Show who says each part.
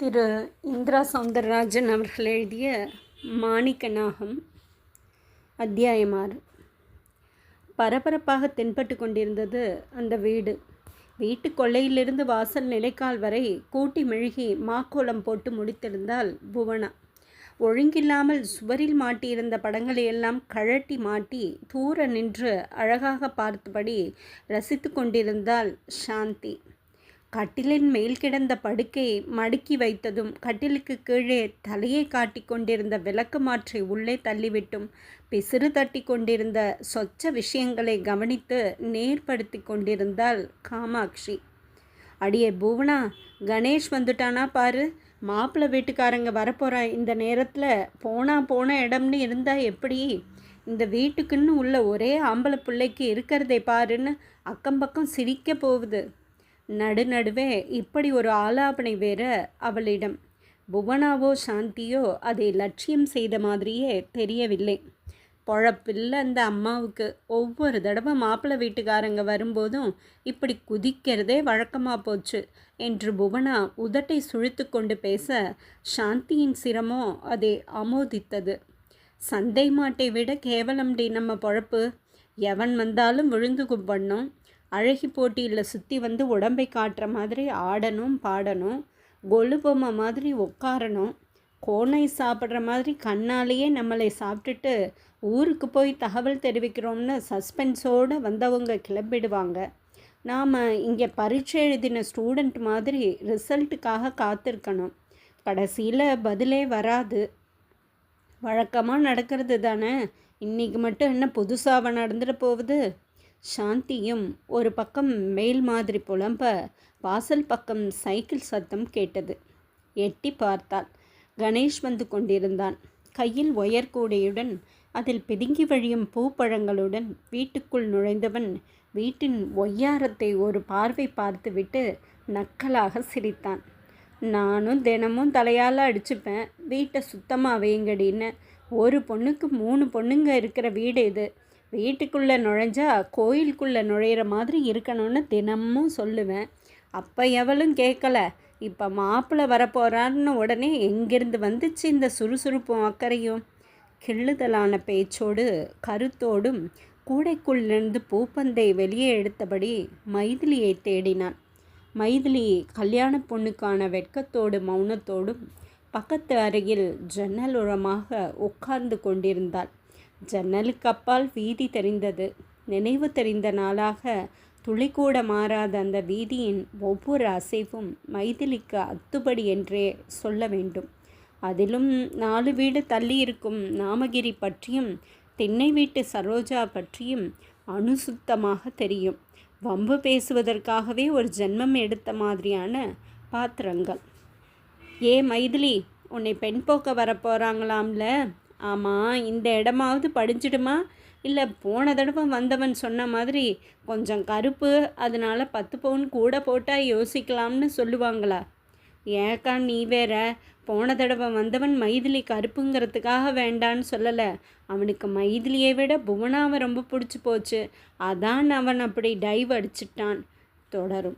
Speaker 1: திரு இந்திரா சௌந்தரராஜன் அவர்கள் எழுதிய மாணிக்கநாகம் அத்தியாயம் ஆறு. பரபரப்பாக தென்பட்டு கொண்டிருந்தது அந்த வீடு. வீட்டு கொள்ளையிலிருந்து வாசல் நிலைக்கால் வரை கூட்டி மெழுகி மாக்கோலம் போட்டு முடித்திருந்தால் புவனா. ஒழுங்கில்லாமல் சுவரில் மாட்டியிருந்த படங்களையெல்லாம் கழட்டி மாட்டி தூர நின்று அழகாக பார்த்தபடி ரசித்து கொண்டிருந்தால் சாந்தி. கட்டிலின் மேல் கிடந்த படுக்கை மடுக்கி வைத்ததும் கட்டிலுக்கு கீழே தலையை காட்டி கொண்டிருந்த விளக்கு மாற்றை உள்ளே தள்ளிவிட்டும் பிசிறு தட்டி கொண்டிருந்த சொச்ச விஷயங்களை கவனித்து நேர்படுத்தி கொண்டிருந்தாள் காமாட்சி. அடியே பூவனா கணேஷ் வந்துட்டானா பாரு. மாப்பிள்ளை வீட்டுக்காரங்க வரப்போகிறா இந்த நேரத்தில் போனா போன இடம்னு இருந்தால் எப்படி? இந்த வீட்டுக்குன்னு உள்ள ஒரே ஆம்பளை பிள்ளைக்கு இருக்கிறதே பாருன்னு அக்கம் பக்கம் சிரிக்க போகுது. நடுநடுவே இப்படி ஒரு ஆலாபனை வேற அவளிடம். புவனாவோ சாந்தியோ அதை லட்சியம் செய்த மாதிரியே தெரியவில்லை. பொழப்பில்ல அந்த அம்மாவுக்கு. ஒவ்வொரு தடவை மாப்பிள்ளை வீட்டுக்காரங்க வரும்போதும் இப்படி குதிக்கிறதே வழக்கமாக போச்சு என்று புவனா உதட்டை சுழித்து கொண்டு பேச சாந்தியின் சிரமோ அதை அமோதித்தது சந்தை மாட்டை விட கேவலம்டி நம்ம பொழப்பு. எவன் வந்தாலும் விழுந்து கும்பண்ணும் அழகி போட்டியில் சுற்றி வந்து உடம்பை காட்டுற மாதிரி ஆடணும் பாடணும் கொலு பொம்மை மாதிரி உட்காரணும் கோனை சாப்பிட்ற மாதிரி கண்ணாலேயே நம்மளை சாப்பிட்டுட்டு ஊருக்கு போய் தகவல் தெரிவிக்கிறோம்னு சஸ்பென்ஸோடு வந்தவங்க கிளம்பிடுவாங்க. நாம் இங்கே பரீட்சை எழுதின ஸ்டூடெண்ட் மாதிரி ரிசல்ட்டுக்காக காத்திருக்கணும். கடைசியில் பதிலே வராது. வழக்கமாக நடக்கிறது தானே. இன்றைக்கி மட்டும் என்ன புதுசாக நடந்துட போகுது? சாந்தியும் ஒரு பக்கம் மேல் மாதிரி புலம்ப வாசல் பக்கம் சைக்கிள் சத்தம் கேட்டது. எட்டி பார்த்தாள். கணேஷ் வந்து கொண்டிருந்தான். கையில் ஒயர் கூடையுடன் அதில் பிதுங்கி வழியும் பூப்பழங்களுடன் வீட்டுக்குள் நுழைந்தவன் வீட்டின் ஒய்யாரத்தை ஒரு பார்வை பார்த்துவிட்டு நக்கலாக சிரித்தான். நானும் தினமும் தலையால் அடிச்சுப்பேன். வீட்டை சுத்தமாக வைங்கடின்னு. ஒரு பொண்ணுக்கு மூணு பொண்ணுங்க இருக்கிற வீடு இது. வீட்டுக்குள்ளே நுழைஞ்சா கோயிலுக்குள்ளே நுழையிற மாதிரி இருக்கணும்னு தினமும் சொல்லுவேன். அப்போ எவளும் கேட்கல. இப்போ மாப்பிள்ளை வரப்போகிறான்னு உடனே எங்கேருந்து வந்துச்சு இந்த சுறுசுறுப்பும் அக்கறையும்? கிள்ளுதலான பேச்சோடு கருத்தோடும் கூடைக்குள்ளிருந்து பூப்பந்தை வெளியே எடுத்தபடி மைதிலியை தேடினான். மைதிலி கல்யாண பொண்ணுக்கான வெட்கத்தோடு மௌனத்தோடும் பக்கத்து அருகில் ஜன்னல் உரமாக உட்கார்ந்து கொண்டிருந்தாள். ஜன்னலுக்கு அப்பால் வீதி தெரிந்தது. நினைவு தெரிந்த நாளாக துளிக்கூட மாறாத அந்த வீதியின் ஒவ்வொரு அசைவும் மைதிலிக்கு அத்துபடி என்றே சொல்ல வேண்டும். அதிலும் நாலு வீடு தள்ளி இருக்கும் நாமகிரி பற்றியும் தென்னை வீட்டு சரோஜா பற்றியும் அணுசுத்தமாக தெரியும். வம்பு பேசுவதற்காகவே ஒரு ஜென்மம் எடுத்த மாதிரியான பாத்திரங்கள். ஏ மைதிலி உன்னை பெண் போக்க வரப்போகிறாங்களாம்ல ஆமாம் இந்த இடமாவது படிஞ்சிடுமா? இல்லை போன தடவை வந்தவன் சொன்ன மாதிரி கொஞ்சம் கருப்பு அதனால் பத்து பவுன் கூட போட்டால் யோசிக்கலாம்னு சொல்லுவாங்களா? ஏக்கா நீ வேற போன தடவை வந்தவன் மைதிலி கருப்புங்கிறதுக்காக வேண்டான்னு சொல்லலை. அவனுக்கு மைதிலியை விட புவனாவை ரொம்ப பிடிச்சி போச்சு. அதான் அவன் அப்படி டைவ் அடிச்சிட்டான். தொடரும்.